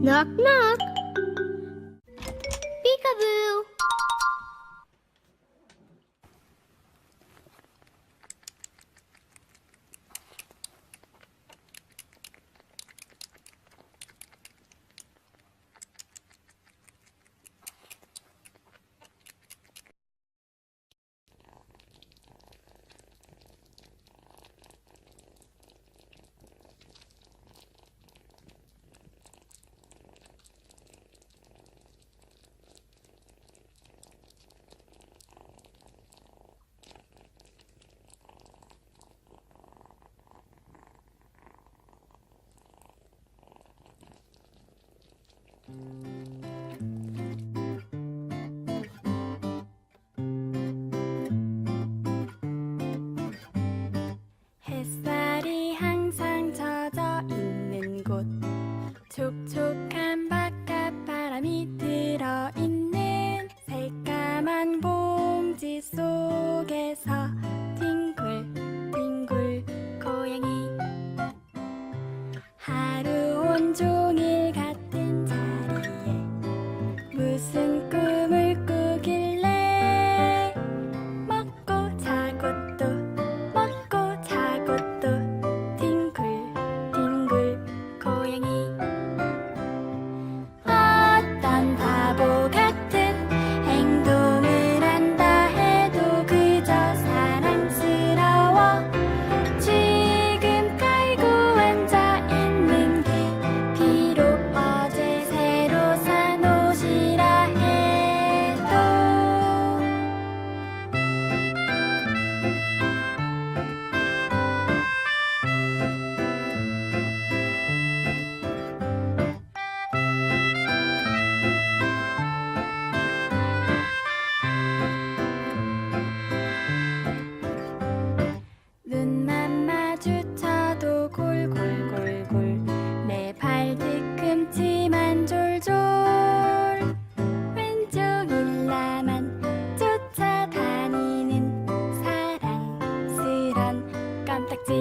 Knock knock. 햇살이 항상 젖어 있는 곳. 촉촉한 바깥 바람이 들어있는 새까만 봉지 속에서 านตักจี